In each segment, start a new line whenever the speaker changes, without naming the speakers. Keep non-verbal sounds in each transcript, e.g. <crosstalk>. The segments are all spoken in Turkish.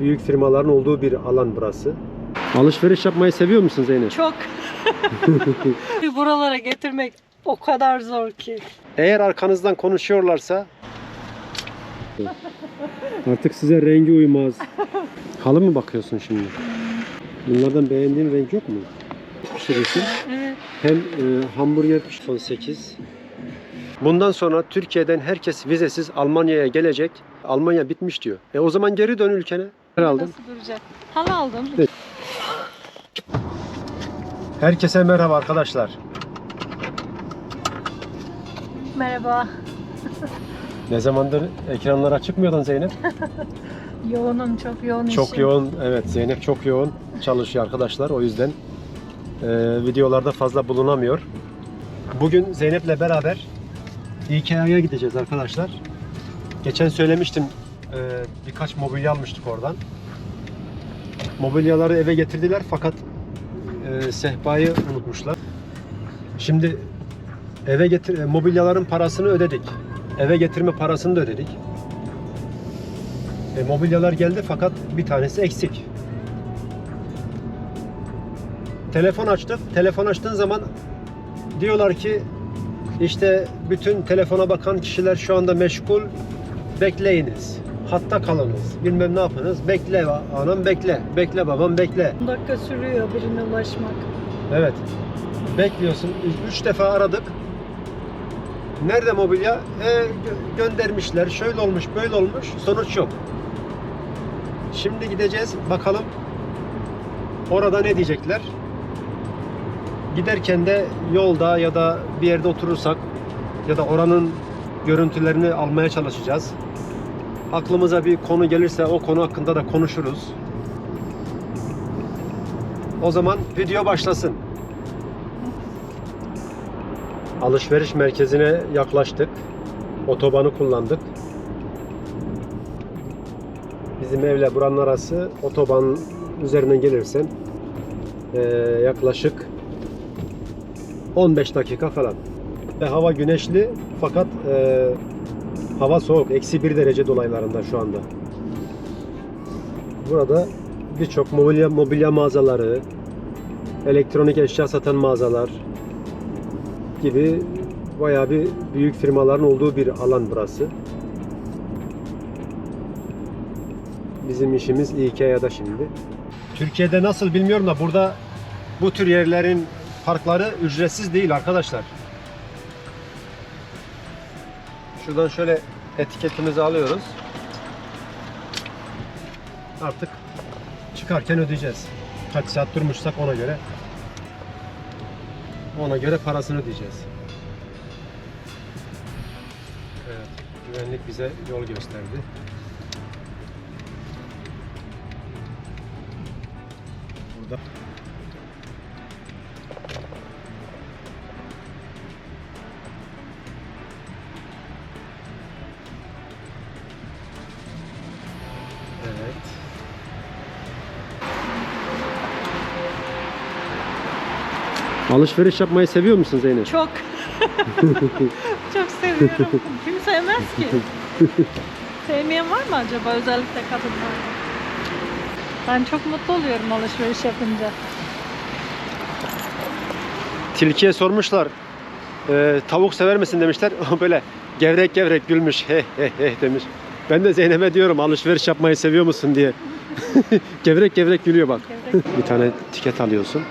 büyük firmaların olduğu bir alan burası. Alışveriş yapmayı seviyor musun Zeynep?
Çok. <laughs> Buralara getirmek o kadar zor ki.
Eğer arkanızdan konuşuyorlarsa artık size rengi uymaz. Halı mı bakıyorsun şimdi? Bunlardan beğendiğin renk yok mu? Pişirirsin.
Evet.
Hem e, hamburger son 8. Bundan sonra Türkiye'den herkes vizesiz Almanya'ya gelecek. Almanya bitmiş diyor. E o zaman geri dön ülkene. Aldın?
Nasıl duracak? Halı aldım.
Evet. Herkese merhaba arkadaşlar.
Merhaba.
Ne zamandır ekranlara çıkmıyordun Zeynep? <laughs>
Yoğunum çok yoğun
Çok
işim.
yoğun, evet Zeynep çok yoğun çalışıyor arkadaşlar. O yüzden e, videolarda fazla bulunamıyor. Bugün Zeynep'le beraber IKEA'ya gideceğiz arkadaşlar. Geçen söylemiştim e, birkaç mobilya almıştık oradan. Mobilyaları eve getirdiler fakat e, sehpayı unutmuşlar. Şimdi eve getir e, mobilyaların parasını ödedik. Eve getirme parasını da ödedik. E, mobilyalar geldi fakat bir tanesi eksik. Telefon açtık. Telefon açtığın zaman diyorlar ki işte bütün telefona bakan kişiler şu anda meşgul. Bekleyiniz. Hatta kalınız. Bilmem ne yapınız. Bekle anam bekle. Bekle babam bekle.
10 dakika sürüyor birine ulaşmak.
Evet. Bekliyorsun. Üç defa aradık. Nerede mobilya? E, gö- göndermişler. Şöyle olmuş, böyle olmuş. Sonuç yok. Şimdi gideceğiz. Bakalım orada ne diyecekler. Giderken de yolda ya da bir yerde oturursak ya da oranın görüntülerini almaya çalışacağız. Aklımıza bir konu gelirse o konu hakkında da konuşuruz. O zaman video başlasın. Alışveriş merkezine yaklaştık. Otobanı kullandık. Bizim evle buranın arası otoban üzerinden gelirsen eee, yaklaşık 15 dakika falan. Ve hava güneşli fakat eee, hava soğuk. Eksi 1 derece dolaylarında şu anda. Burada birçok mobilya, mobilya mağazaları, elektronik eşya satan mağazalar gibi bayağı bir büyük firmaların olduğu bir alan burası. Bizim işimiz IKEA'da şimdi. Türkiye'de nasıl bilmiyorum da burada bu tür yerlerin parkları ücretsiz değil arkadaşlar. Şuradan şöyle etiketimizi alıyoruz. Artık çıkarken ödeyeceğiz. Kaç saat durmuşsak ona göre ona göre parasını ödeyeceğiz. Evet, güvenlik bize yol gösterdi. Alışveriş yapmayı seviyor musun Zeynep?
Çok. <laughs> çok seviyorum. Kim sevmez ki? <laughs> Sevmeyen var mı acaba özellikle kadınlar? Ben çok mutlu oluyorum alışveriş yapınca.
Tilkiye sormuşlar. e, tavuk sever misin demişler. <laughs> O böyle gevrek gevrek gülmüş. He he he demiş. Ben de Zeynep'e diyorum alışveriş yapmayı seviyor musun diye. gevrek gevrek gülüyor bak.
Gevrek.
Bir tane tiket alıyorsun.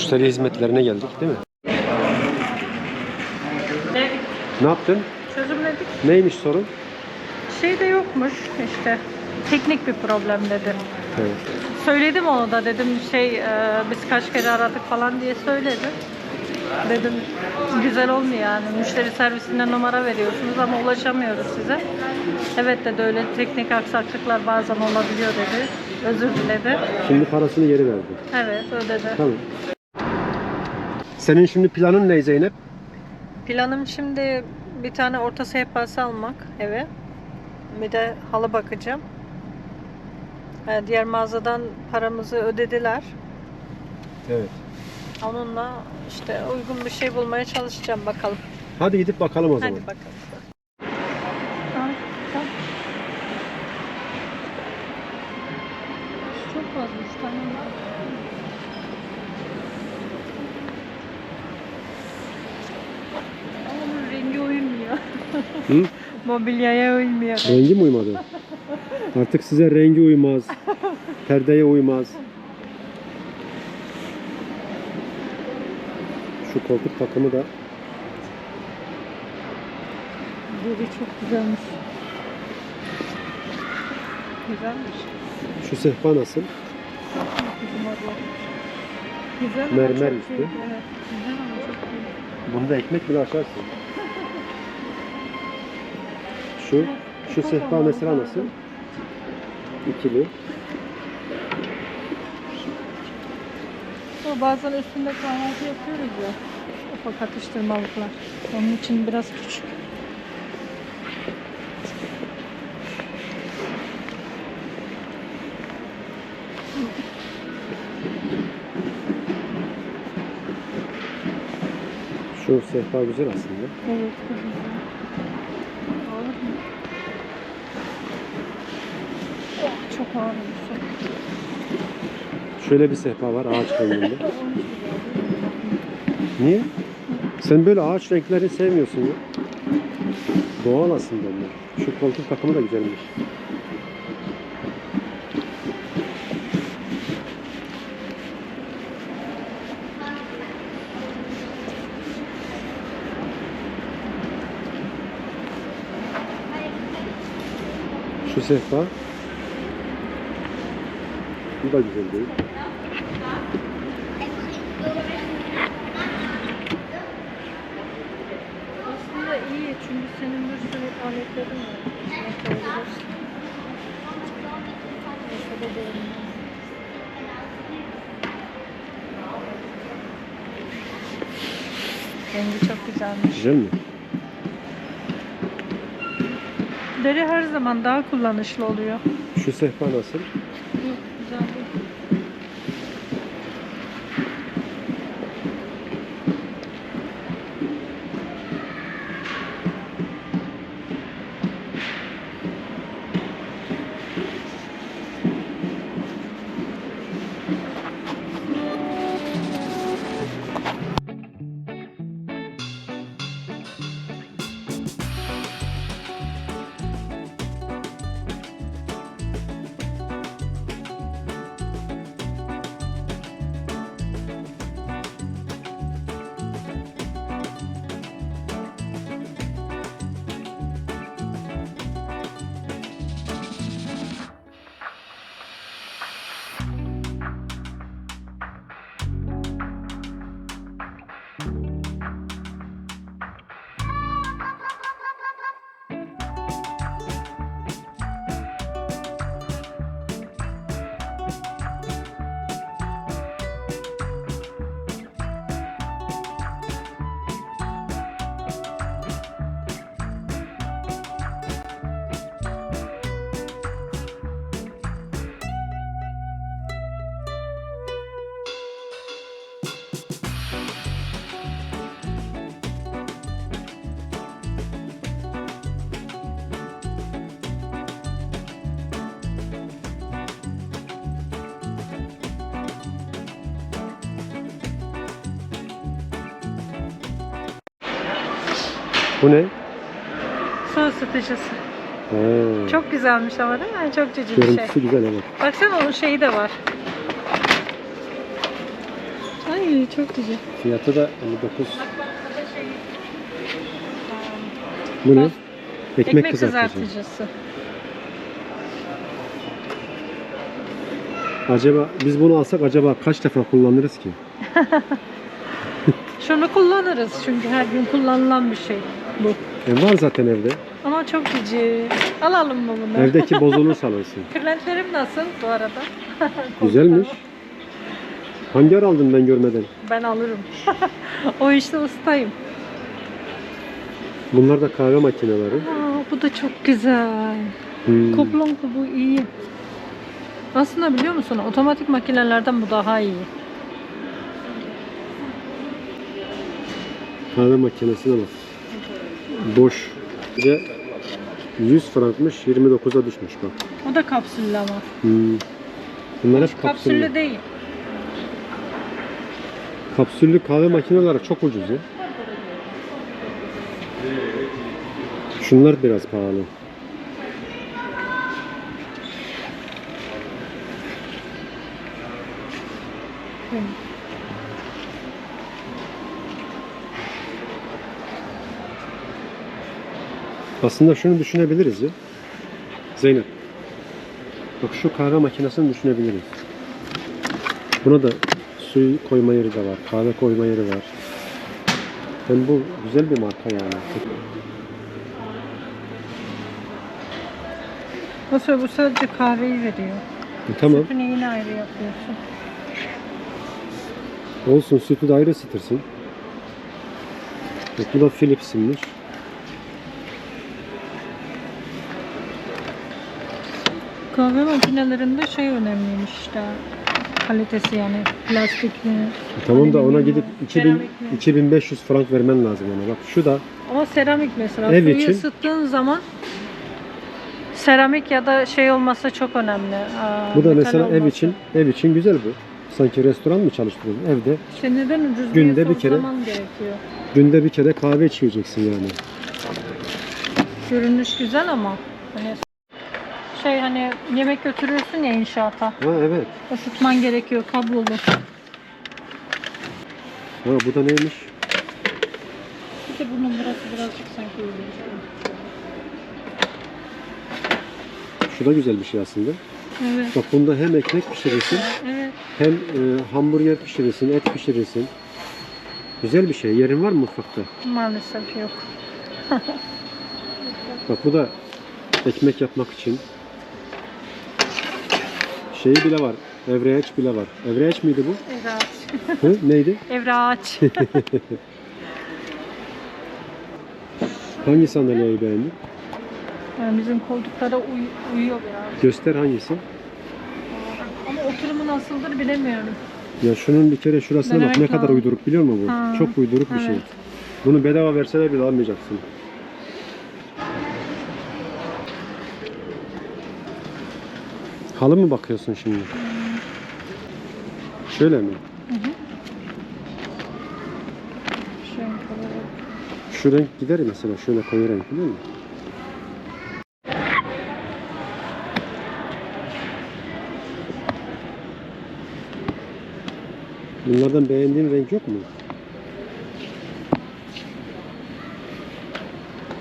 Müşteri hizmetlerine geldik değil mi?
Ne?
Ne yaptın?
Çözümledik.
Neymiş sorun?
Şey de yokmuş işte. Teknik bir problem dedi.
Evet.
Söyledim onu da dedim şey e, biz kaç kere aradık falan diye söyledim. Dedim güzel olmuyor yani müşteri servisine numara veriyorsunuz ama ulaşamıyoruz size. Evet dedi öyle teknik aksaklıklar bazen olabiliyor dedi. Özür diledi.
Şimdi parasını geri verdi.
Evet ödedi.
Tamam. Senin şimdi planın ne Zeynep?
Planım şimdi bir tane orta sehpası almak eve. Bir de halı bakacağım. e, diğer mağazadan paramızı ödediler.
Evet.
Onunla işte uygun bir şey bulmaya çalışacağım bakalım.
Hadi gidip bakalım o zaman.
Hadi bakalım. Ay, tamam. Çok fazla üç tane var. Ama bunun rengi uymuyor.
Hı?
Mobilyaya uymuyor.
Rengi mi uymadı? Artık size rengi uymaz. Perdeye uymaz. Şu koltuk takımı da
Deri çok güzelmiş. Güzelmiş.
şu sehpa nasıl?
Bizim abla. Güzel ama
Mermer
çok
üstü.
büyük, Evet. Güzel ama çok büyük.
Bunda ekmek bile açarsın. Şu şu sehpa mesela nasıl? İkili.
O bazen üstünde kahvaltı yapıyoruz ya. Ufak atıştırmalıklar. Onun için biraz küçük.
Şu sehpa güzel aslında.
Evet. güzel. Ağır mı?
Şöyle bir sehpa var ağaç renginde. Niye? Sen böyle ağaç renkleri sevmiyorsun ya. Doğal aslında onlar. Şu koltuk takımı da güzelmiş. Şu sehpa. Bu da güzel değil.
Aslında iyi çünkü senin bir sürü aletlerin var. De görünmez. Rengi çok güzelmiş.
Güzel mi?
Deri her zaman daha kullanışlı oluyor.
Şu sehpa nasıl?
Yok,
Bu ne?
Su ısıtıcısı.
He.
Çok güzelmiş ama değil mi? Çok cici bir şey.
Görüntüsü güzel evet.
Baksana onun şeyi de var. Ay çok cici.
Fiyatı da 59. Bu ne? Ekmek,
Ekmek
kızartıcı.
kızartıcısı.
Acaba biz bunu alsak acaba kaç defa kullanırız ki? <laughs>
Şunu kullanırız çünkü her gün kullanılan bir şey bu.
E var zaten evde.
Ama çok cici. Alalım mı bunu?
Evdeki <laughs> bozulursa alırsın.
Kırlentlerim nasıl bu arada? <laughs>
Güzelmiş. Hangi ara aldın ben görmeden?
Ben alırım. <laughs> o işte ustayım.
Bunlar da kahve makineleri.
Aa, bu da çok güzel.
Hmm.
Koplon bu iyi. Aslında biliyor musun otomatik makinelerden bu daha iyi.
Kahve makinesine bak. Boş. De 100 frankmış 29'a düşmüş bak.
O da kapsüllü ama.
Hmm. Bunlar hep kapsüllü.
Kapsüllü değil.
Kapsüllü kahve makineleri çok ucuz ya. Şunlar biraz pahalı. Aslında şunu düşünebiliriz ya. Zeynep. Bak şu kahve makinesini düşünebiliriz. Buna da su koyma yeri de var. Kahve koyma yeri var. Hem bu güzel bir marka yani.
Nasıl bu sadece kahveyi veriyor.
E, tamam.
Sütünü yine ayrı yapıyorsun.
Olsun sütü de ayrı ısıtırsın. Bak bu da Philips'inmiş.
Kahve makinelerinde şey önemliymiş işte. Kalitesi yani plastik mi?
Tamam da ona gidip
mu,
2000,
seramik mi?
2500 frank vermen lazım ona. Bak şu da
Ama seramik mesela.
Ev
Suyu
için-
ısıttığın zaman seramik ya da şey olması çok önemli. Aa,
bu da
metal
mesela ev
olması.
için ev için güzel bu. Sanki restoran mı çalıştırıyorsun? Evde
İşte neden ucuz
Günde bir kere-
sorgulaman gerekiyor.
günde bir kere kahve içeceksin yani.
Görünüş güzel ama hani şey hani yemek götürürsün ya inşaata.
Ha evet.
Isıtman gerekiyor kablolu.
Ha bu da neymiş?
Bir de bunun burası birazcık sanki öyle.
Şu da güzel bir şey aslında.
Evet.
Bak bunda hem ekmek pişirirsin
Evet.
hem e, hamburger pişirirsin, et pişirirsin. Güzel bir şey. Yerin var mı mutfakta?
Maalesef yok. <laughs>
Bak bu da ekmek yapmak için. Şeyi bile var. Evreğeç bile var. Evreğeç miydi bu?
Evraç.
Hı? Neydi?
Evraç. <laughs>
Hangi sandalyeyi beğendin?
yani bizim koltuklara uy- uyuyor biraz.
Göster hangisi?
Ama oturumu nasıldır bilemiyorum.
Ya şunun bir kere şurasına bak
Denemek
ne kadar uyduruk biliyor musun bu?
Ha,
Çok uyduruk bir şey.
evet.
Bunu bedava verseler bile almayacaksın. Halı mı bakıyorsun şimdi? Şöyle mi?
Şey olarak.
Şu renk gider mesela şöyle koyu renk biliyor musun? Bunlardan beğendiğin renk yok mu?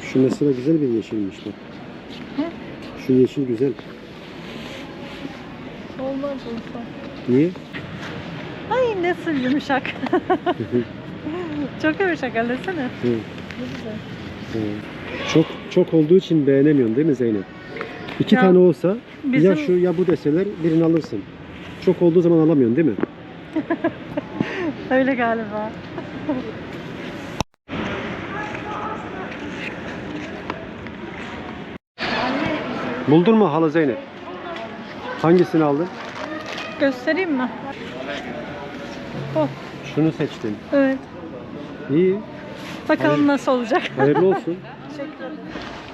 Şu mesela güzel bir yeşilmiş bak.
Hı?
Şu yeşil güzel.
Olmaz olsa.
Niye?
Ay nasıl yumuşak. <laughs> <laughs> Çok yumuşak desene.
Hı.
Ne güzel.
Hı. Çok çok olduğu için beğenemiyorsun değil mi Zeynep? İki
Ya,
tane olsa
bizim-
ya şu ya bu deseler birini alırsın. Çok olduğu zaman alamıyorsun değil mi? <laughs>
Öyle galiba.
Buldun mu halı Zeynep? Hangisini aldın?
Göstereyim mi? Oh,
Şunu seçtin.
evet.
İyi.
Bakalım
Hayır.
nasıl olacak.
Hayırlı olsun. <laughs>
Teşekkür ederim.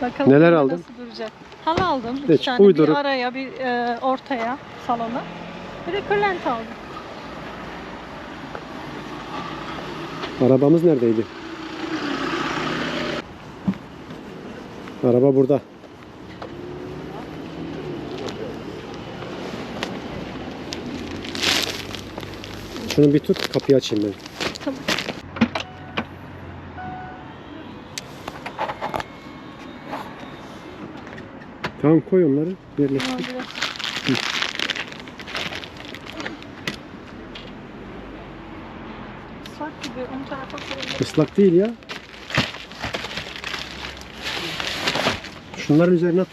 Bakalım
Neler aldın?
Nasıl duracak? Halı aldım.
Geç,
İki tane
uyduruk.
bir araya bir e, ortaya salona. Bir de kırlent aldım.
Arabamız neredeydi? Araba burada. Şunu bir tut, kapıyı açayım ben.
Tamam.
Tamam koy onları, yerleştir.
biraz... Islak gibi ön tarafa koyalım.
Islak değil ya. Şunların üzerine at.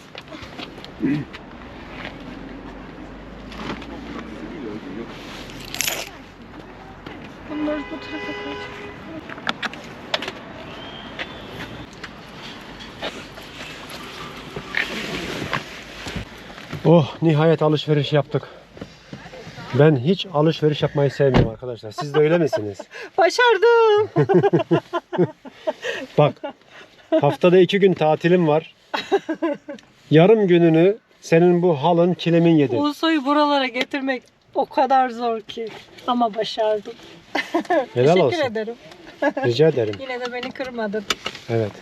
Bunları bu tarafa koyacağım.
Oh nihayet alışveriş yaptık. Ben hiç alışveriş yapmayı sevmiyorum arkadaşlar. Siz de öyle misiniz? <laughs>
Başardım. <laughs>
Bak haftada iki gün tatilim var. Yarım gününü senin bu halın kilimin yedi.
Ulusoy'u buralara getirmek o kadar zor ki. Ama başardım.
Helal
Teşekkür
olsun.
ederim.
Rica ederim.
Yine de beni kırmadın.
Evet.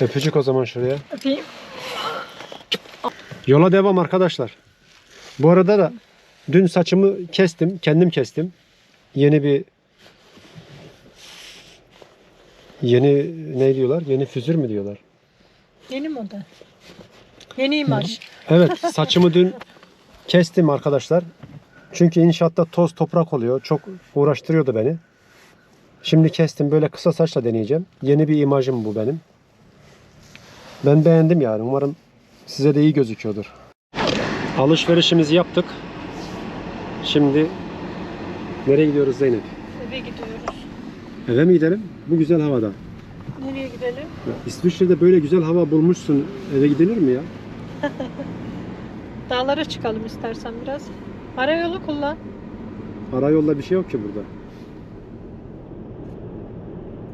Öpücük o zaman şuraya.
Öpeyim.
Yola devam arkadaşlar. Bu arada da dün saçımı kestim. Kendim kestim. Yeni bir yeni ne diyorlar? Yeni füzür mü diyorlar?
Yeni moda. Yeni imaj.
Evet saçımı dün kestim arkadaşlar. Çünkü inşaatta toz toprak oluyor. Çok uğraştırıyordu beni. Şimdi kestim böyle kısa saçla deneyeceğim. Yeni bir imajım bu benim. Ben beğendim yani. Umarım size de iyi gözüküyordur. Alışverişimizi yaptık. Şimdi nereye gidiyoruz Zeynep?
Eve gidiyoruz.
Eve mi gidelim? Bu güzel havada.
Nereye gidelim?
Ya İsviçre'de böyle güzel hava bulmuşsun. Eve gidilir mi ya? <laughs>
Dağlara çıkalım istersen biraz. Ara yolu kullan.
Ara yolda bir şey yok ki burada.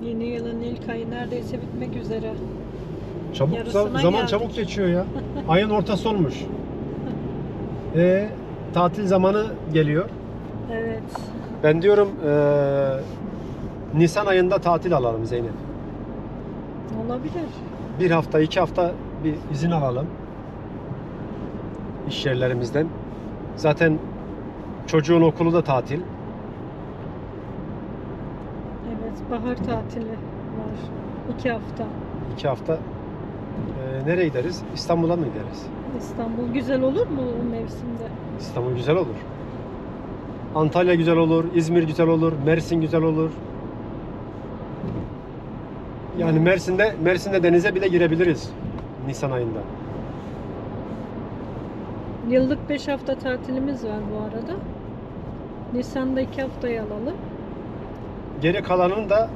Yeni yılın ilk ayı neredeyse bitmek üzere.
Çabuk
Yarısına
za- zaman
geldik.
çabuk geçiyor ya. Ayın ortası olmuş. E tatil zamanı geliyor.
Evet.
Ben diyorum eee, Nisan ayında tatil alalım Zeynep.
Olabilir.
Bir hafta, iki hafta bir izin alalım. İş yerlerimizden. Zaten çocuğun okulu da tatil.
Evet. Bahar tatili var. İki hafta.
İki hafta. Eee, nereye gideriz? İstanbul'a mı gideriz?
İstanbul güzel olur mu bu mevsimde?
İstanbul güzel olur. Antalya güzel olur, İzmir güzel olur, Mersin güzel olur. Yani Mersin'de Mersin'de denize bile girebiliriz Nisan ayında.
Yıllık 5 hafta tatilimiz var bu arada. Nisan'da 2 haftayı alalım.
Geri kalanını da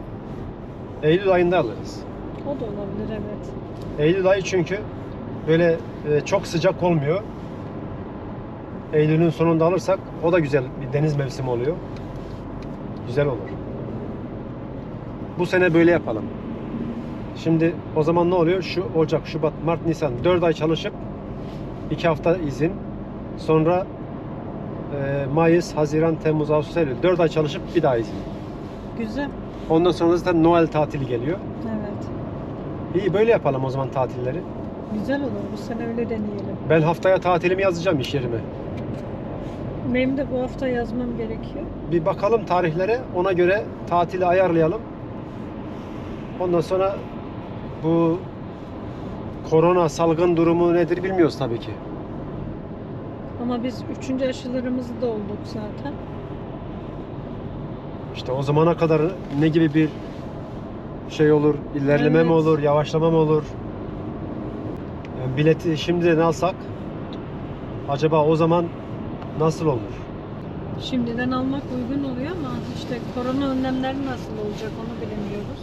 Eylül ayında alırız.
O da olabilir evet.
Eylül ayı çünkü böyle e, çok sıcak olmuyor. Eylül'ün sonunda alırsak o da güzel bir deniz mevsimi oluyor. Güzel olur. Bu sene böyle yapalım. Şimdi o zaman ne oluyor? Şu Ocak, Şubat, Mart, Nisan 4 ay çalışıp 2 hafta izin. Sonra e, Mayıs, Haziran, Temmuz, Ağustos, Eylül 4 ay çalışıp bir daha izin.
Güzel.
Ondan sonra zaten Noel tatili geliyor.
Evet.
İyi böyle yapalım o zaman tatilleri.
Güzel olur. Bu sene öyle deneyelim.
Ben haftaya tatilimi yazacağım iş yerime.
Benim de bu hafta yazmam gerekiyor.
Bir bakalım tarihlere ona göre tatili ayarlayalım. Ondan sonra bu korona salgın durumu nedir bilmiyoruz tabii ki.
Ama biz üçüncü aşılarımızı da olduk zaten.
İşte o zamana kadar ne gibi bir şey olur, ilerleme mi
Evet.
olur, yavaşlama mı olur? Yani bileti şimdiden alsak acaba o zaman nasıl olur?
Şimdiden almak uygun oluyor ama işte korona önlemleri nasıl olacak onu bilemiyoruz.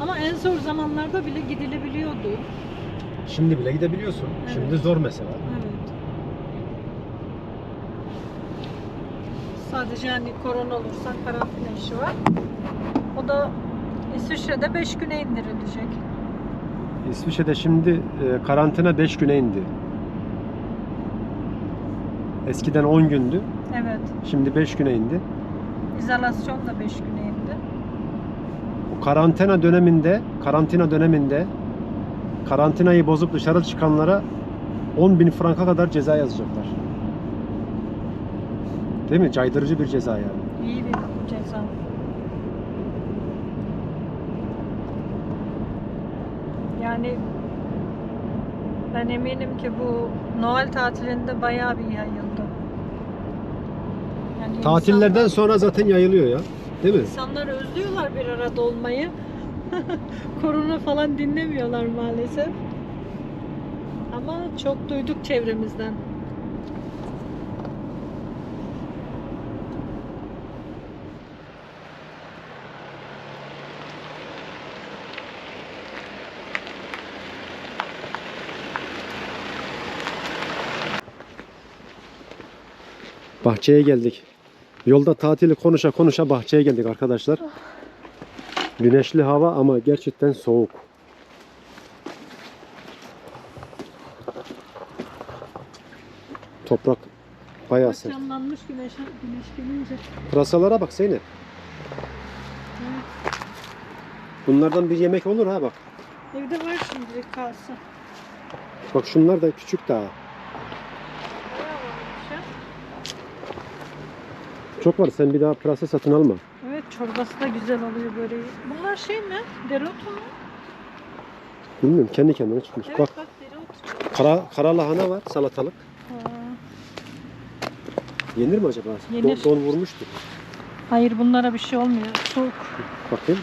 Ama en zor zamanlarda bile gidilebiliyordu.
Şimdi bile gidebiliyorsun.
Evet.
Şimdi zor mesela.
Evet. Sadece hani korona olursa karantina işi var. O da İsviçre'de 5 güne indirilecek.
İsviçre'de şimdi e, karantina 5 güne indi. Eskiden 10 gündü.
Evet.
Şimdi 5 güne indi.
İzolasyon da 5 güne indi.
O karantina döneminde, karantina döneminde karantinayı bozup dışarı çıkanlara 10 bin franka kadar ceza yazacaklar. Değil mi? Caydırıcı bir ceza yani.
İyi bir ceza. Yani ben eminim ki bu Noel tatilinde bayağı bir yayıldı. Yani
Tatillerden
insanlar-
sonra zaten yayılıyor ya. Değil mi?
İnsanlar özlüyorlar bir arada olmayı. <laughs> Korona falan dinlemiyorlar maalesef. Ama çok duyduk çevremizden.
Bahçeye geldik. Yolda tatili konuşa konuşa bahçeye geldik arkadaşlar. Güneşli hava ama gerçekten soğuk. Toprak bayağı sert.
Camlanmış güneş, güneş gelince.
Pırasalara bak Zeynep. Bunlardan bir yemek olur ha bak.
Evde var şimdilik kalsın.
Bak şunlar da küçük daha.
Bayağı varmış ya.
Çok var sen bir daha pırasa satın alma.
Evet çorbası da güzel oluyor böyle. Bunlar şey mi? Dereotu mu?
Bilmiyorum kendi kendine çıkmış.
Evet
Bak
bak, dereotu.
kara, kara lahana var salatalık.
Aa,
Yenir mi acaba?
Yenir.
Don, don vurmuştur.
Hayır bunlara bir şey olmuyor. Soğuk.
Bakayım.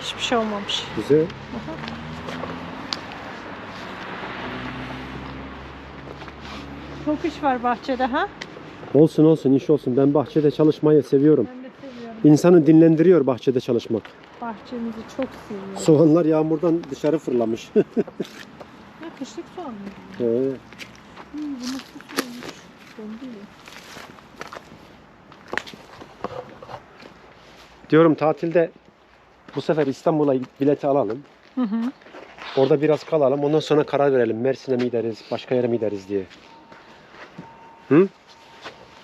Hiçbir şey olmamış.
Güzel.
Aha. Çok iş var bahçede ha?
Olsun olsun iş olsun. Ben bahçede çalışmayı seviyorum.
Ben de seviyorum.
İnsanı dinlendiriyor bahçede çalışmak.
Bahçemizi çok seviyorum.
Soğanlar yağmurdan dışarı fırlamış. <laughs>
Ha, kışlık soğan mı?
He.
Hı, bu nasıl soğanmış? Dondu ya.
Diyorum tatilde bu sefer İstanbul'a bileti alalım.
Hı hı.
Orada biraz kalalım. Ondan sonra karar verelim. Mersin'e mi gideriz, başka yere mi gideriz diye. Hı?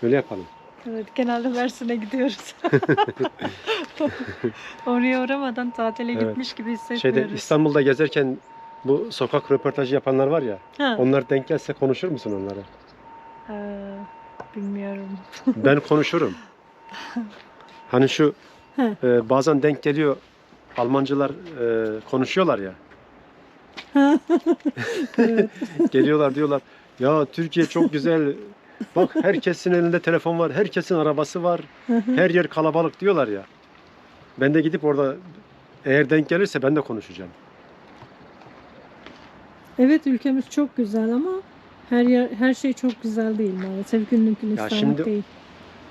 Öyle yapalım.
Evet genelde Mersin'e gidiyoruz. <laughs> Oraya uğramadan tatile
Evet.
gitmiş gibi hissetmiyoruz.
Şeyde İstanbul'da gezerken bu sokak röportajı yapanlar var ya.
Ha.
Onlar denk gelse konuşur musun onlara?
Ee, bilmiyorum. <laughs>
Ben konuşurum. Hani şu
He.
e, bazen denk geliyor Almancılar e, konuşuyorlar ya. <laughs> Geliyorlar diyorlar ya Türkiye çok güzel. Bak herkesin elinde telefon var, herkesin arabası var, her yer kalabalık diyorlar ya. Ben de gidip orada eğer denk gelirse ben de konuşacağım.
Evet ülkemiz çok güzel ama her yer her şey çok güzel değil maalesef günlük gülistanlık
şimdi-
değil.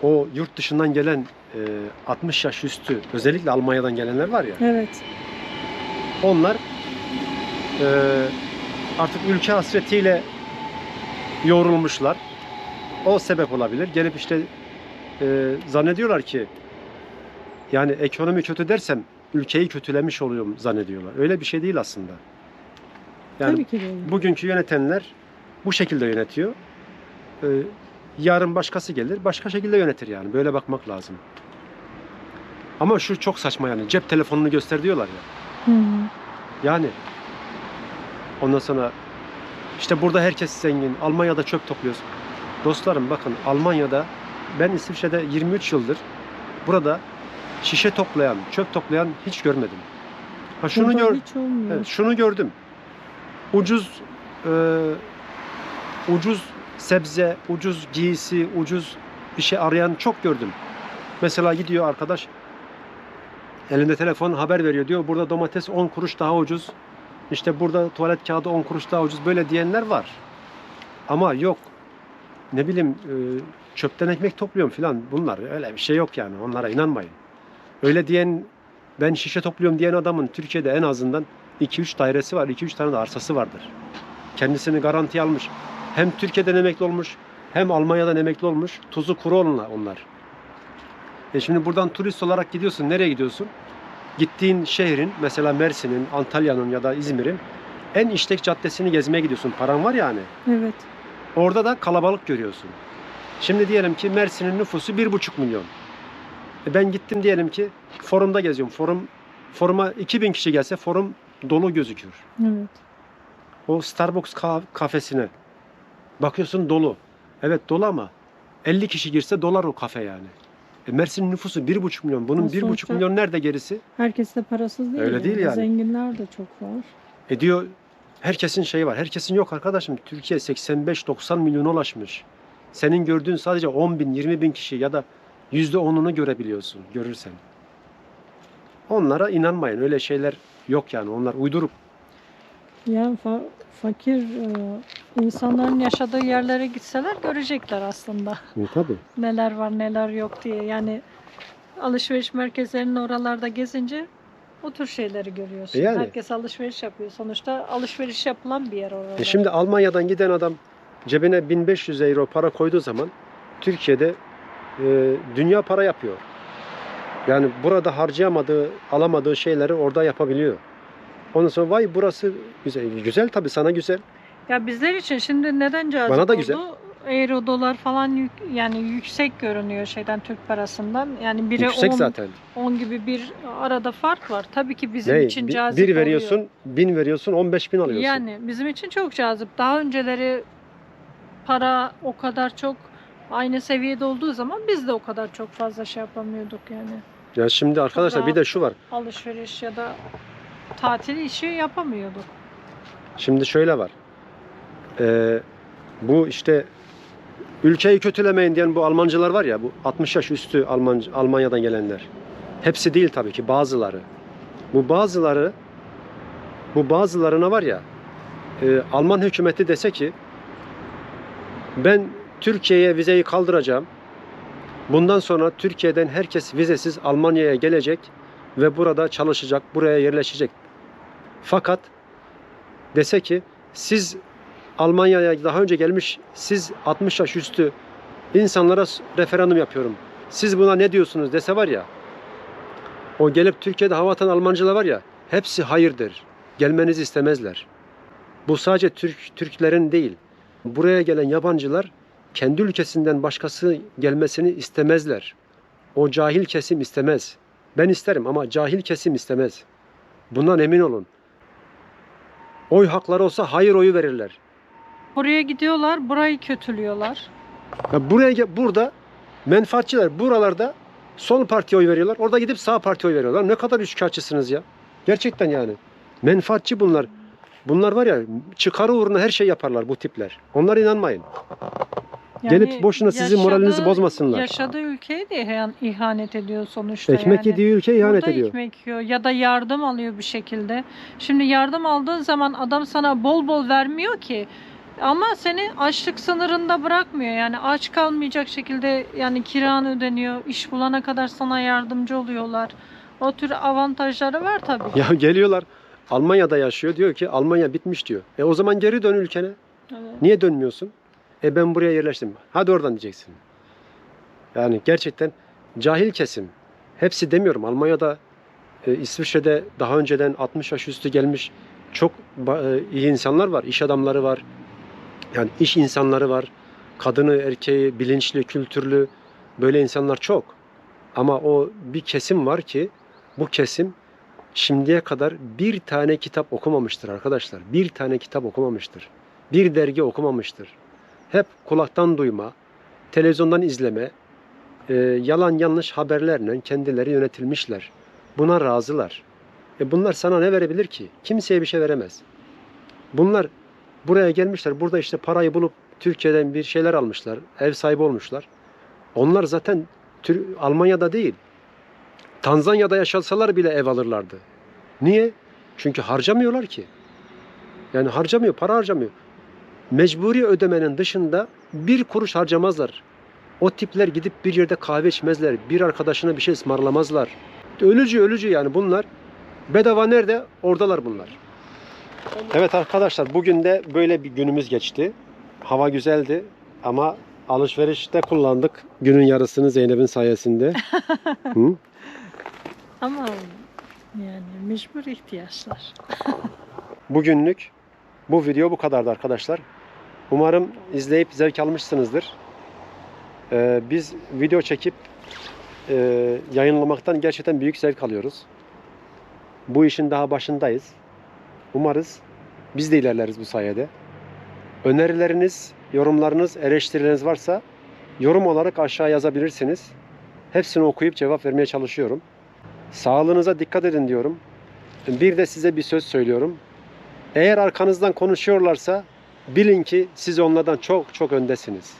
O yurt dışından gelen e, 60 yaş üstü özellikle Almanya'dan gelenler var ya.
Evet.
Onlar e, artık ülke hasretiyle yoğrulmuşlar. O sebep olabilir. Gelip işte e, zannediyorlar ki yani ekonomi kötü dersem ülkeyi kötülemiş oluyorum zannediyorlar. Öyle bir şey değil aslında. Yani
Tabii ki de öyle.
bugünkü yönetenler bu şekilde yönetiyor. E, yarın başkası gelir, başka şekilde yönetir yani. Böyle bakmak lazım. Ama şu çok saçma yani. Cep telefonunu göster diyorlar ya.
Hı.
Yani ondan sonra işte burada herkes zengin. Almanya'da çöp topluyoruz. Dostlarım bakın Almanya'da ben İsviçre'de 23 yıldır burada şişe toplayan, çöp toplayan hiç görmedim. Ha şunu
Burada
gör,
hiç olmuyor.
evet, şunu gördüm. Ucuz e, ucuz sebze, ucuz giysi, ucuz bir şey arayan çok gördüm. Mesela gidiyor arkadaş elinde telefon haber veriyor diyor burada domates 10 kuruş daha ucuz. İşte burada tuvalet kağıdı 10 kuruş daha ucuz böyle diyenler var. Ama yok. Ne bileyim e, çöpten ekmek topluyorum filan bunlar öyle bir şey yok yani onlara inanmayın. Öyle diyen ben şişe topluyorum diyen adamın Türkiye'de en azından 2-3 dairesi var 2-3 tane de arsası vardır. Kendisini garantiye almış. Hem Türkiye'den emekli olmuş hem Almanya'dan emekli olmuş. Tuzu kuru onlar. onlar. E şimdi buradan turist olarak gidiyorsun. Nereye gidiyorsun? Gittiğin şehrin mesela Mersin'in, Antalya'nın ya da İzmir'in en işlek caddesini gezmeye gidiyorsun. Paran var yani.
Evet.
Orada da kalabalık görüyorsun. Şimdi diyelim ki Mersin'in nüfusu 1,5 milyon. E ben gittim diyelim ki forumda geziyorum. Forum foruma 2000 kişi gelse forum dolu gözüküyor.
Evet.
O Starbucks ka- kafesine bakıyorsun dolu. Evet dolu ama 50 kişi girse dolar o kafe yani. E Mersin'in nüfusu 1,5 milyon. Bunun
Ya
1,5
sonuçta-
milyon nerede gerisi?
Herkes de parasız değil.
Öyle değil yani.
Zenginler de çok var.
E diyor herkesin şeyi var. Herkesin yok arkadaşım. Türkiye 85-90 milyona ulaşmış. Senin gördüğün sadece 10 bin, 20 bin kişi ya da yüzde onunu görebiliyorsun. Görürsen. Onlara inanmayın. Öyle şeyler yok yani. Onlar uydurup.
Yani fa- fakir e, insanların yaşadığı yerlere gitseler görecekler aslında.
E, tabii.
Neler var neler yok diye. Yani alışveriş merkezlerinin oralarda gezince o tür şeyleri görüyorsun.
E yani.
Herkes alışveriş yapıyor. Sonuçta alışveriş yapılan bir yer orada.
E şimdi Almanya'dan giden adam cebine 1500 euro para koyduğu zaman Türkiye'de e, dünya para yapıyor. Yani burada harcayamadığı, alamadığı şeyleri orada yapabiliyor. Ondan sonra vay burası güzel. Güzel tabii sana güzel.
Ya bizler için şimdi neden cazip
Bana da
oldu?
güzel.
Euro dolar falan yük, yani yüksek görünüyor şeyden Türk parasından. Yani biri
Yüksek
10,
zaten.
10 gibi bir arada fark var. Tabii ki bizim
Ne?
için
Bir,
cazip
bir veriyorsun,
oluyor.
bin veriyorsun, 15 bin alıyorsun.
Yani bizim için çok cazip. Daha önceleri para o kadar çok aynı seviyede olduğu zaman biz de o kadar çok fazla şey yapamıyorduk yani.
Ya şimdi arkadaşlar bir de şu var.
Alışveriş ya da tatil işi yapamıyorduk.
Şimdi şöyle var. Ee, bu işte ülkeyi kötülemeyin diyen bu Almancılar var ya bu 60 yaş üstü Alman, Almanya'dan gelenler. Hepsi değil tabii ki bazıları. Bu bazıları bu bazılarına var ya e, Alman hükümeti dese ki ben Türkiye'ye vizeyi kaldıracağım. Bundan sonra Türkiye'den herkes vizesiz Almanya'ya gelecek ve burada çalışacak, buraya yerleşecek. Fakat dese ki siz Almanya'ya daha önce gelmiş siz 60 yaş üstü insanlara referandum yapıyorum. Siz buna ne diyorsunuz dese var ya o gelip Türkiye'de hava atan Almancılar var ya hepsi hayırdır. Gelmenizi istemezler. Bu sadece Türk Türklerin değil. Buraya gelen yabancılar kendi ülkesinden başkası gelmesini istemezler. O cahil kesim istemez. Ben isterim ama cahil kesim istemez. Bundan emin olun. Oy hakları olsa hayır oyu verirler.
Buraya gidiyorlar, burayı kötülüyorlar.
Ya buraya burada menfaatçiler buralarda sol partiye oy veriyorlar. Orada gidip sağ partiye oy veriyorlar. Ne kadar üçkağıtçısınız ya. Gerçekten yani. Menfaatçi bunlar. Bunlar var ya çıkarı uğruna her şey yaparlar bu tipler. Onlara inanmayın. Gelip boşuna sizin moralinizi bozmasınlar.
Yaşadığı ülkeye de ihan- ihanet ediyor sonuçta
Ekmek
yani.
yediği ülke ihanet
Burada
ediyor.
ekmek yiyor ya da yardım alıyor bir şekilde. Şimdi yardım aldığın zaman adam sana bol bol vermiyor ki. Ama seni açlık sınırında bırakmıyor. Yani aç kalmayacak şekilde yani kiran ödeniyor. İş bulana kadar sana yardımcı oluyorlar. O tür avantajları var tabii.
Ya geliyorlar Almanya'da yaşıyor diyor ki Almanya bitmiş diyor. E o zaman geri dön ülkene.
Evet.
Niye dönmüyorsun? E ben buraya yerleştim. Hadi oradan diyeceksin. Yani gerçekten cahil kesim. Hepsi demiyorum. Almanya'da, e, İsviçre'de daha önceden 60 yaş üstü gelmiş çok e, iyi insanlar var. İş adamları var. Yani iş insanları var. Kadını, erkeği, bilinçli, kültürlü böyle insanlar çok. Ama o bir kesim var ki bu kesim şimdiye kadar bir tane kitap okumamıştır arkadaşlar. Bir tane kitap okumamıştır. Bir dergi okumamıştır. Hep kulaktan duyma, televizyondan izleme, e, yalan yanlış haberlerle kendileri yönetilmişler. Buna razılar. E bunlar sana ne verebilir ki? Kimseye bir şey veremez. Bunlar buraya gelmişler. Burada işte parayı bulup Türkiye'den bir şeyler almışlar. Ev sahibi olmuşlar. Onlar zaten Tür- Almanya'da değil. Tanzanya'da yaşasalar bile ev alırlardı. Niye? Çünkü harcamıyorlar ki. Yani harcamıyor, para harcamıyor. Mecburi ödemenin dışında bir kuruş harcamazlar. O tipler gidip bir yerde kahve içmezler. Bir arkadaşına bir şey ısmarlamazlar. Ölücü ölücü yani bunlar. Bedava nerede? Oradalar bunlar. Evet arkadaşlar bugün de böyle bir günümüz geçti. Hava güzeldi ama alışverişte kullandık günün yarısını Zeynep'in sayesinde. <laughs> Hı?
Ama yani mecbur ihtiyaçlar. <laughs>
Bugünlük bu video bu kadardı arkadaşlar. Umarım izleyip zevk almışsınızdır. Ee, biz video çekip e, yayınlamaktan gerçekten büyük zevk alıyoruz. Bu işin daha başındayız. Umarız biz de ilerleriz bu sayede. Önerileriniz, yorumlarınız, eleştirileriniz varsa yorum olarak aşağı yazabilirsiniz. Hepsini okuyup cevap vermeye çalışıyorum. Sağlığınıza dikkat edin diyorum. Bir de size bir söz söylüyorum. Eğer arkanızdan konuşuyorlarsa bilin ki siz onlardan çok çok öndesiniz.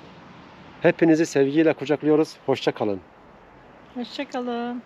Hepinizi sevgiyle kucaklıyoruz. Hoşça kalın.
Hoşçakalın.